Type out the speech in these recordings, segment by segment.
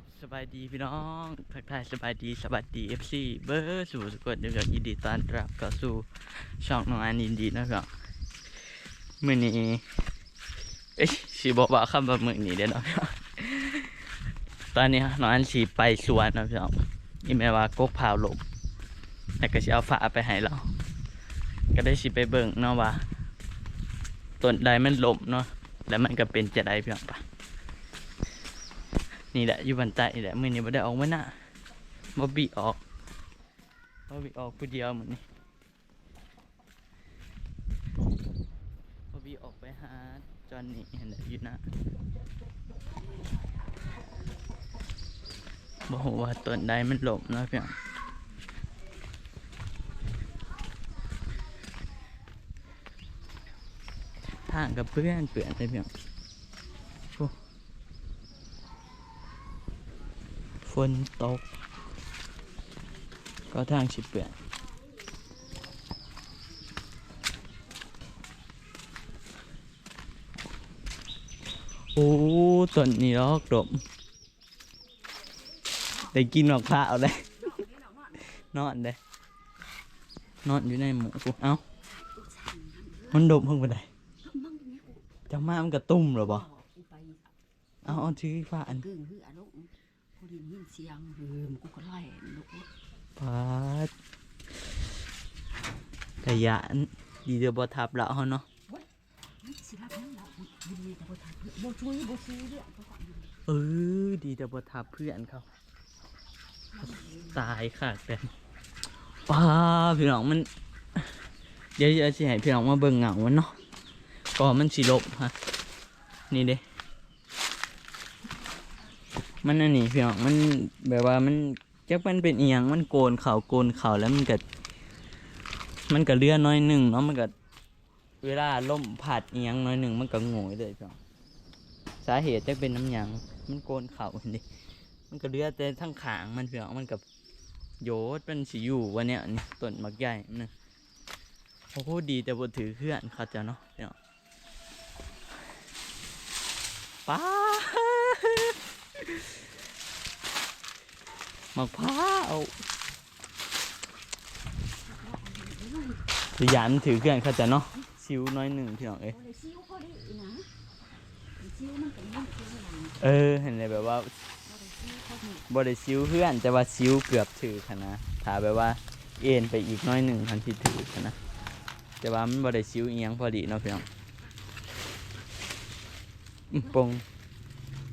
บสบายดีพี่น้องทักทายสบายดีสบายดีเอฟซีเบอร์สู่สกดเดี๋ยวยินดีต้อนรับเข้าสู่ช่องน้องอันยินดีนะครับมื่อนี้เอ้ยสีบอกว่าคำว่ามื่อนี้เด้อเนาะพี่น้องตอนนี้น้องอันสีไปสวนนะพี่น้องอีแม่ว่ากกพาวลมแต่ก็สิเอาฝาไปให้เรา ก็ได้สิไปเบิ่งเนาะว่าต้นใดมันลมเนาะแล้วมันก็เป็นจะได้พี่น้องปะ นี่แหละอยู่บันไดนี่แหละมือนี้บ่ได้ออกมาหน้าบ่บีออกบ่บีออกผู้เดียวเหมือนี้บ่บีออกไปหาจอนนี่เห็นแหละอยู่หน้าบ่ฮู้ว่าต้นใดมันหลบเนาะพี่น้องทางกับเพื่อนเปื่อนเลยพี่น้อง ฝนตก ก็ทางสิเปลี่ยนโอ้ต้นนี้ลอกดมได้กินหรอกข้าวเลยนอนเลยนอนอยู่ในหมูกูเอ้ามันดมเพิ่งไปไหนจะมามันกระตุ้มหรอบ่เอาเอาถือฟ้าอัน กึ่งคืออารมณ์พอไดียินเสียงเฮิมกูก็ไล่ลูกปาดแต่ยานดีเดียวบ่ทับแล้วเฮาเนาะสิรับนั่งเรายินดีแต่บ่ทันบ่ช่วยบ่ซื้อเรื่องเขาฟังเออดีแต่บ่ทับเพื่อนเขาตายค่ะแต่ป้าพี่น้องมัน เดี๋ยวจะสิให้พี่น้องมาเบิ่งเหงามันเนาะก็มันสิลบฮะนี่เด้ มันอันนี้พี่น้องมันแบบว่ามันจักมันเป็นเอียงมันโกนเข่าโกนเข่าแล้วมันก็มันก็เลื่อนน้อยหนึ่งเนาะมันก็เวลาล่มผัดเอียงน้อยหนึ่งมันก็โง่เลยพี่น้องสาเหตุจะเป็นน้ำหยังมันโกนเข่าเห็นดิมันก็เลือแต่ทั้งขางมันเพี่น้องมันกับโยดมันสิอยู่วันเนี้ยนี่ต้นมักใหญ่นนะโอ้โหดีแต่บ่ถือเคลื่อนเขาจะเนาะพี่น้องป้า มะพร้าวตัวยันถือเครื่องเขาจะเนาะซิวน้อยหนึ่งพี่น้องเอ้ยซิวพอดีนะซิวมันเป็นมันซิวหลังเออเห็นเลยแบบว่าบ่ได้ซิวพอดีบริซิวเพื่อนแต่ว่าซิวเกือบถือคะนะถ้าแบบว่าเอ็นไปอีกน้อยหนึ่งทันทีถือคะนะแต่ว่ามันบริซิวเอียงพอดีเนาะพี่น้องปง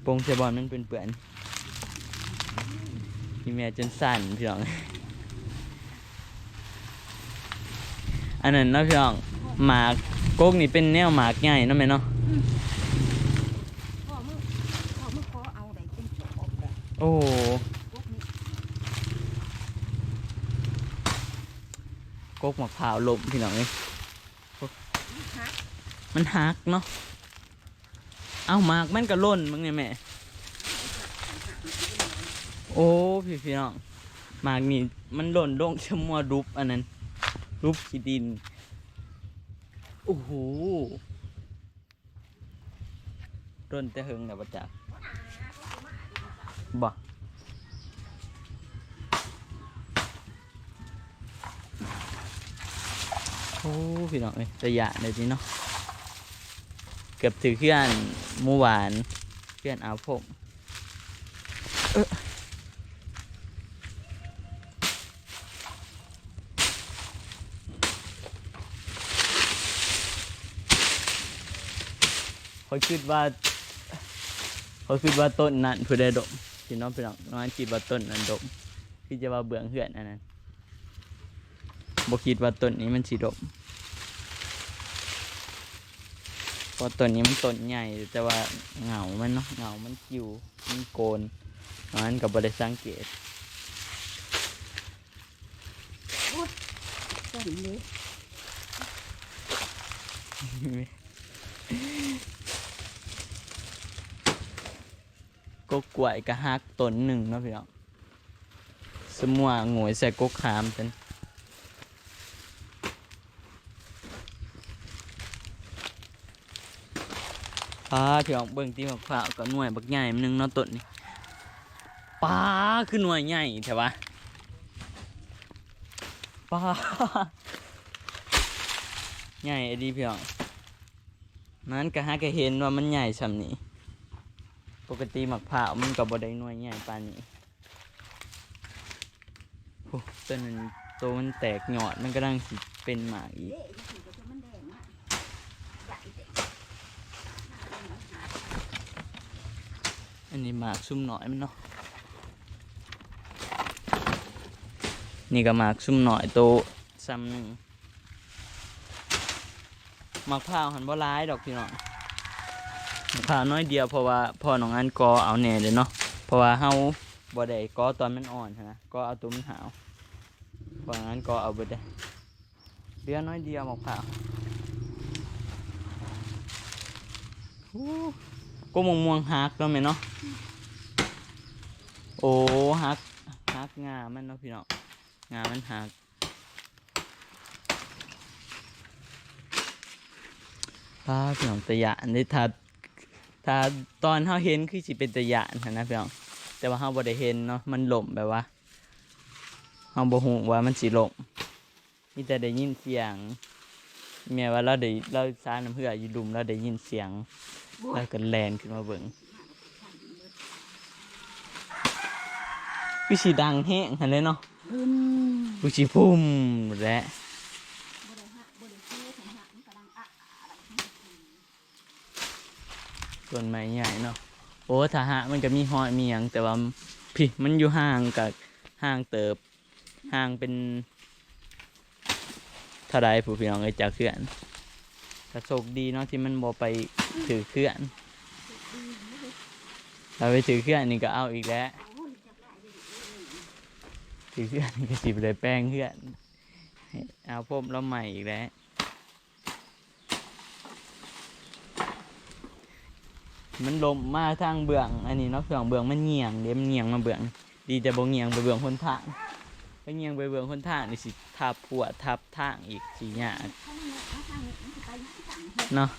ปงเซบอลมันเป็นเปื่อนพี่แม่จนสั่นพี่น้อง อันนั้นเนาะพี่น้องหมากโกกนี่เป็นแนวหมากใหญ่เนาะแม่เนาะพ่องพ่อมึงขอเอาได้เป็นจอบแบบโอ้โหกกมะพร้าวลมพี่น้องเอ้ยมันหักเนาะ เอ้าหมากมันก็ล่นมึงเนี่ยแม่ โอ้พี่พี่น้องหมากนี่มันหล่นลงชะมัวรุบอันนั้นรุบขี้ดิน โอ้โหร่นแต่เฮงแต่ประจักบ่โอ้พี่น้องเอ้ยระยะเลยจีเนาะ เกือบถือเคลื่อนมูหวานเคลื่อนเอาผมเอ้อเขาคิดว่าเขาคิดว่าต้นนั้นผู้ใดดมพี่น้องพี่น้องน้องคิดว่าต้นนั้นดมคือจะว่าเบื่องเหือนอันนั้นบ่คิดว่าต้นนี้มันสีดม เพ ราะต้นนี้มันต้นใหญ่แต่ว่าเหงามันเนาะเหงามันคิวมันโกนมันกับบริสังเกตต้นเล็กกกล้วยกระฮักต้นหนึ่งเนาะพี่น้องสมัวงวยใส่กกขามเป็น พาพี่น้องเบิ่งตีหัวขาวกับหน่วยบักใหญ่มันหนึงเนาะต้นนี่ปลาคือหน่วยใหญ่ใช่ปะปลาใหญ่ไอ้ดีเพียงนั้นก็หาก็เห็นว่ามันใหญ่สำนี้ปกติหมักผ่ามันก็บ่ได้หน่วยใหญ่ปานนี้โอ้ตัวนั้นตัวมันแตกหยอดมันก็ดังสิเป็นหมากอีก เด้จะถือกับมันแดงอะใหญ่เด้ อันนี้หมากซุ่มหน่อยมันเนาะนี่ก็หมากซุ่มหน่อยโตซ้ำหนึ่งหมากพร้าวหันบ่ร้ายดอกพี่น้องหมากพร้าวน้อยเดียวเพราะว่าพ่อน้องอันกอเอาแหน่เลยเนาะเพราะว่าเฮาบ่ได้กอตอนมันอ่อนใช่ไหมกอเอาตัวมันหาวเพราะงั้นกอเอาเบิดได้เหลือน้อยเดียวหมากพร้าวโอ้ ก็มงม่วงฮักเนาะแม่เนาะโอ้ฮักฮักงามันเนาะพี่เน้องามันฮักป้าพี่น้องตะยานได้ถ้าถ้าตอนเฮาเห็นคือสิเป็นตะยานนะพี่น้องแต่ว่าเฮาบ่ได้เห็นเนาะมันหล่มแบบว่าเฮาบ่ฮู้ว่ามันสิหล่มมีแต่ได้ยินเสียงแม่ว่าเราได้เราซาน้ำเหืออยู่ดุมเราได้ยินเสียง แล้วก็แลนขึ้นมาเบิ่งวิสีดังแห้งหันเลยเนาะขึ้นวิสีพุ่มและบ่ได้หักบ่ได้เชื่อถึงหักมันกำลังอะอะไรต้นไม้ใหญ่เนาะโอ้ถ้าหะมันก็มีหอยมีหยังแต่ว่าพี่มันอยู่ห่างกับห่างเติบห่างเป็นเท่าไรผู้พี่น้องเอ้ยจากเขื่อน กระโชคดีเนาะที่มันบ่ไปถือเขื่อนเราไปถือเขื่อนนี่ก็เอาอีกแล้วโอ้ยจับได้เลยถือเขื่อนก็สิบเลยแป้งเขื่อนเอาพรมแล้วใหม่อีกแล้วมันลมมาทางเบื้อง อันนี้นาะเบื้องเบื้องมันเงียงเดี๋ยวมันเงียงมาเบื้อง ดีแต่บ่เงียงไปเบื้องคนทางถ้าเงียงไปเบื้องคนทางนี่สิทับปวดทับทางอีกสียาก เนาะ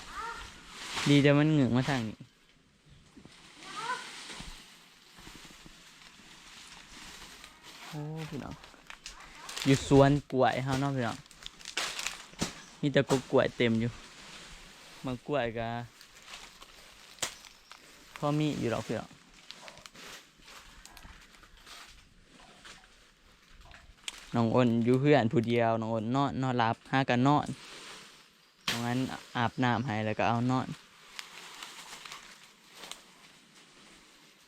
ดีแต่มันเหงือกมาทางนี้โอ้พี่น้องอยู่สวนกล้วยเฮาเนาะพี่น้องมีแต่กกล้วยเต็มอยู่บางกล้วยก็พอมีอยู่หรอกพี่น้องน้องอ้นอยู่เพื่อนผู้เดียวน้องอ้นนอนนอนหลับห้ากันนอน น้องนั้นอาบน้ำให้แล้วก็เอานอน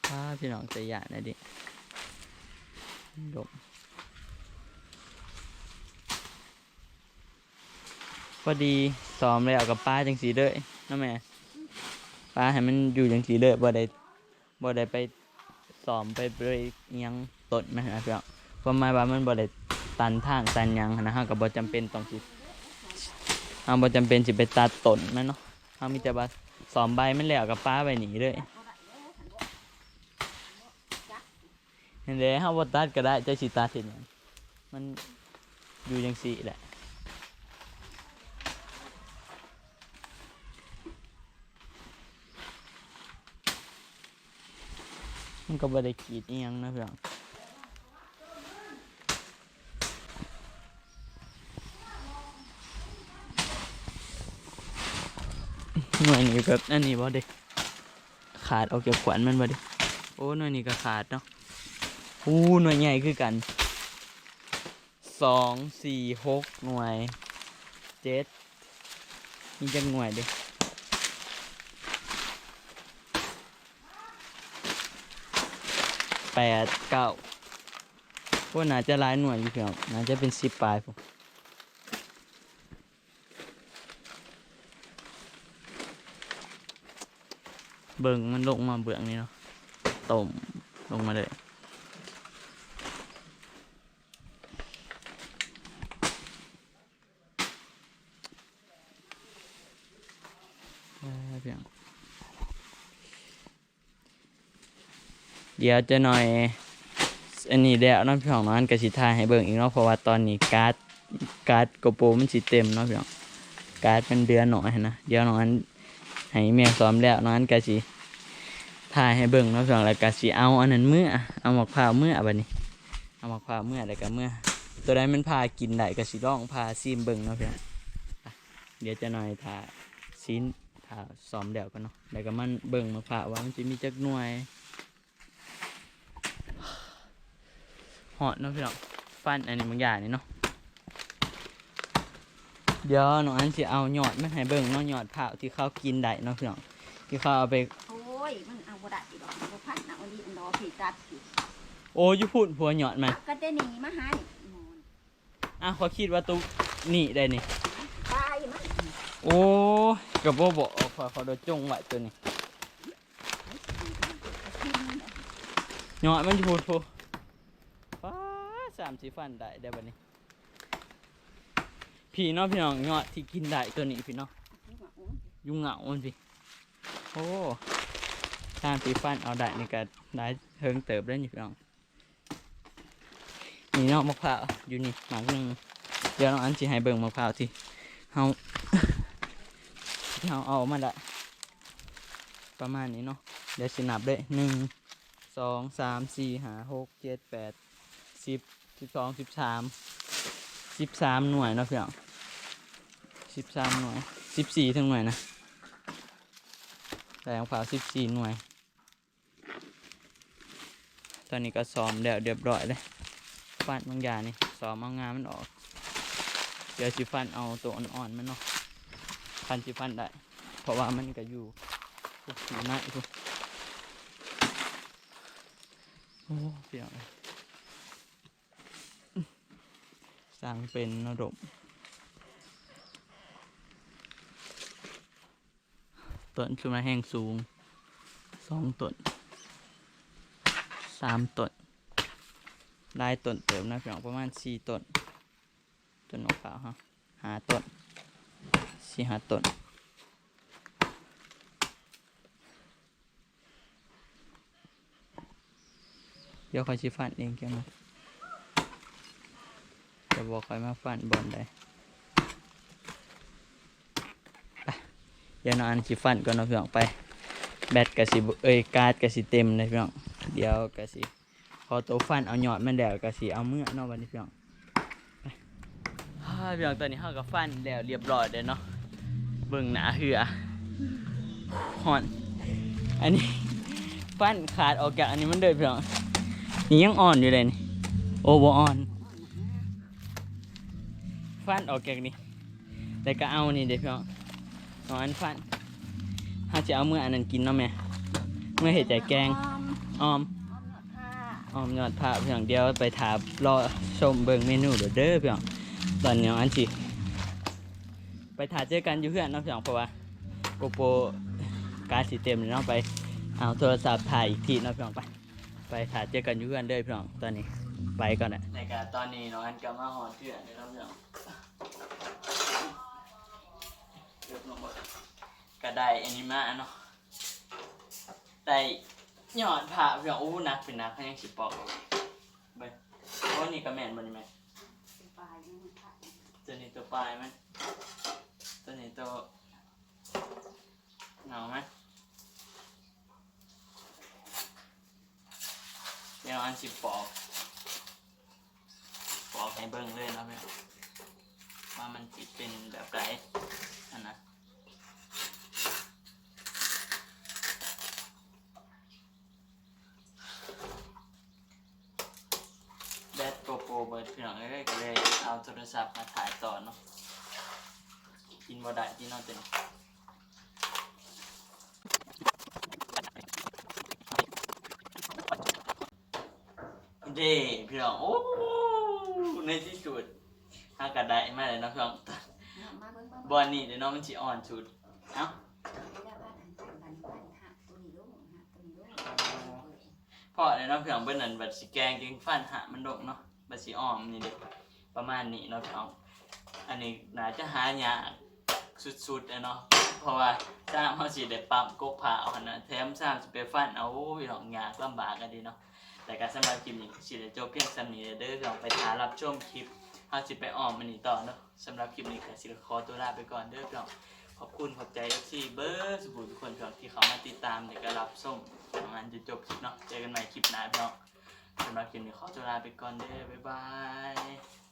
พาพี่น้องใจหยาดนะดิดมพอดีซ้อมแล้วกับป้าจังสีเลยน้าแม่ป้าให้มันอยู่จังสีเลยบ่ได้บ่ได้ไปซ้อมไปเบรกอิหยังต้นไหมนะพี่น้องเพราะหมายว่ามันบ่ได้ตันทางตันยังนะฮะก็บ่จำเป็นต้องสิ เฮาบ่จำเป็นสิไปตัดต้นมันเนาะเฮามีแต่ว่าซ้อมใบมันแล้วกับป้าไปหนีเลยเห็นเด้เฮาบ่ตัดก็ได้จ้าสิตัดเฮ็ดหยังมันอยู่จังซี่แหละมันก็บ่ได้กรีดอีหยังนะเพี่อง หน่วยนี้แบบอันนี้บ่ได้ขาดเออกจากขวัญมันบ่ได้โอ้หน่วยนี้ก็ขาดเนาะอู้หน่วยใหญ่คือกันสองสี่หกหน่วยเจ็ดมีจักหน่วยเด้แปดเก้าพวกน่าจะหลายหน่วยอยู่เพียงน่าจะเป็นสิบปลายผม เบิ่งมันลงมาเบื้องนี้เนาะต้มลงมาเลยเดี๋ยวจะหน่อยอันนี้แล้วน้องพี่น้องนาะอันกสิทายให้เบิ่งอีกเนาะเพราะว่าตอนนี้การ์ดการ์ดโกโปรมันสิเต็มเนาะพี่องการ์ดมันเดือนหน่อยนะเดี๋ยวน้อง ให้แม่ซ้อมแล้วนั้นกะสิถ่ายให้เบิ่งเนาะพี่น้องแล้วก็สิเอาอันนั้นเมื่อเอาหมกพร้าวเมื่อบัดนี้ เอาหมกพร้าวเมื่อแล้วก็เมื่อ ตัวใดมันพากินได้ก็สิลองพาซีมเบิ่งเนาะพี่องไปเดี๋ยวจะหน่อยถ่าซีนถ่าซ้อมเดี่ยวกันเนาะแล้วก็มันเบิ่งมะพร้าวว่ามันจะมีจักหน่วยหอดเนาะพี่น้องฟันอันนี้บางอย่างนี่เนาะ เดี๋ยวน้องอันสิเอาหยอดมาให้เบิ่งเนาะหยอดพร้าวที่เขากินได้เนาะพี่น้องที่เขาเอาไป โอ้ย มันเอาบ่ได้อีดอกบ่พันเอาอันนี้อันดอกผีตัดสิโอ้ยพูดผัวหยอดมาก็ได้หนีมาหานี่หมอนอะเขาคิดว่าตุนี่ได้นี่ ตายมันโอ้ยกับบ่บอกขอขอโดนจงไว้ตัวนี้หยอดมันพูดพูฟ้าสามสีฟันได้ได้บัดนี้ พี่เน้องพี่น้องหยอดที่กินได้ตัวนี้พี่เน้องยุงเหงามันพี่โอ้สามสีฟันเอาได้นี่ก็ได้เฮิงเติบได้นี่พี่น้องนี่เนาะมะพร้าวอยู่นี่หมากหนึ่งเดี๋ยวน้องอันสิให้เบิ่งมะพร้าวที่เฮาที่เฮาเอามาละประมาณนี้เนาะเดี๋ยวสินับเลยหนึ่งสองสามสี่ห้าหกเจ็ดแปดสิบสิบสองสิบสามสิบสามหน่วยเนาะพี่น้อง สิบสามหน่วยสิบสี่ทั้งหน่วยนะแต่ของฝาสิบสี่หน่วย ตอนนี้ก็ซ้อมแล้วเรียบร้อยเลยฟันบางอย่างนี่ซ้อมเอางานมันออก เดี๋ยวสิฟันเอาตัวอ่อนๆมันเนาะพันสิพันได้ เพราะว่ามันก็อยู่พวกสีไม้พวกโอ้เสียงเลยสร้างเป็นนรก ต้นขึ้นมาแห้งสูงสองต้นสามต้นได้ต้นเติมนะพี่น้องประมาณสี่ต้นต้นมะพร้าวฮะหาต้นสี่หาต้นเดี๋ยวคอยชิฟันเองแกมาจะบอกคอยมาฟันบอลได้ไป เดี๋ยวนอนชิฟันก่อนเนาะพี่น้องไป แบตกะสิเอ้ยการ์ดกะสิเต็มเลยพี่น้องเดี๋ยวกะสิพอตัวฟันเอาหยอดมันแล้วกะสิเอาเมื่อเนาะวันนี้พี่น้องพี่น้องตอนนี้เฮากับฟันแล้วเรียบร้อยเลยเนาะเบิ่งหนาเหือหอน อันนี้ฟันขาดออกจากอันนี้มันเดินเพียงนี่ยังอ่อนอยู่เลยนี่โอ้บ่อ่อนฟันออกจากนี่แต่ก็เอานี่เด็กพียง สองอันฟันถ้าจะเอาเมื่ออันนั้นกินเนาะแม่เมื่อเห็ดแต่แกงออมอ้อมหนวดผ้าออมยอดผ้าเพียงเดียวไปถามรอชมเบิ่งเมนูเด้อเด้อเพียงตอนนี้อันสิไปถ่ายเจอกันอยู่เพื่อนเนาะเพียงเพราะว่าโกโปรการดสีเต็มเลยเนาะไปเอาโทรศัพท์ถ่ายอีกทีเนาะเพียงไปไปถ่ายเจอกันอยู่เพื่อนเด้อเพียงตอนนี้ไปก่อนนะในการตอนนี้น้องอันก็มาหอนเพื่อนเนาะเพียง เกือบลงหมดก็ได้อันนี้มาเนาะได้ยอดผ้าเพียงโอ้นักเป็นนักเขายังสิปอกไปเพราะนี่ก็แม่นมันไหมปลายมันผ้าตัวนี้ตัวปลายไหมตัวนี้ตัวเหงาไหมเดี๋ยวอันสิปอกปอกให้เบิ่งเลยนะเพื่อนว่ามันจิเป็นแบบไรอันนะแบตโกโปรเบิร์ดพี่น้องเอ้ยก็เลยเอาโทรศัพท์มาถ่ายต่อเนาะกิน บ่ได้ที่นอนเต็มเด้พี่น้องโอ้ในที่สุดหากระได้มาเลยเนาะพี่น้องเอามาเบิ่งเบิ่งบอลนี่เดี๋ยวน้องมันสิอ่อนสุดเอ้าแล้วบ้านอันตั้งบ้านบ้านหักตัวนี้ลงหักตัวนี้ลงพอเลยเนาะพี่น้องเบิ่นนั่นบัดสิแกงจึงฟันหะมันดกเนาะบัดสิอ้อมนี่เด็ประมาณนี้เนาะพี่น้องอันนี้น่าจะหายาก สุดๆเลยเนาะเพราะว่าสร้างเขาสิได้ปรับกกผาเอานนะแถมสร้างสิไปฟันเอาพี่น้องยากลำบากกันดีเนาะแต่การสำหรับคลิปนี้สิได้จบเพียงสำนี้เด้อพี่น้องไปทารับชมคลิปเขาสิไปออมมันนี่ต่อเนาะสำหรับคลิปนี้ก็สิขอตัวลาไปก่อนเด้อพี่น้องขอบคุณขอบใจที่เบอร์สุขุทุกคนพี่น้องที่เขามาติดตามเดี๋ยวก็รับชมอันจะจบคลิปเนาะเจอกันใหม่คลิปหน้าพี่น้องสำหรับคลิปนี้ขอตัวลาไปก่อนเด้อบ๊ายบาย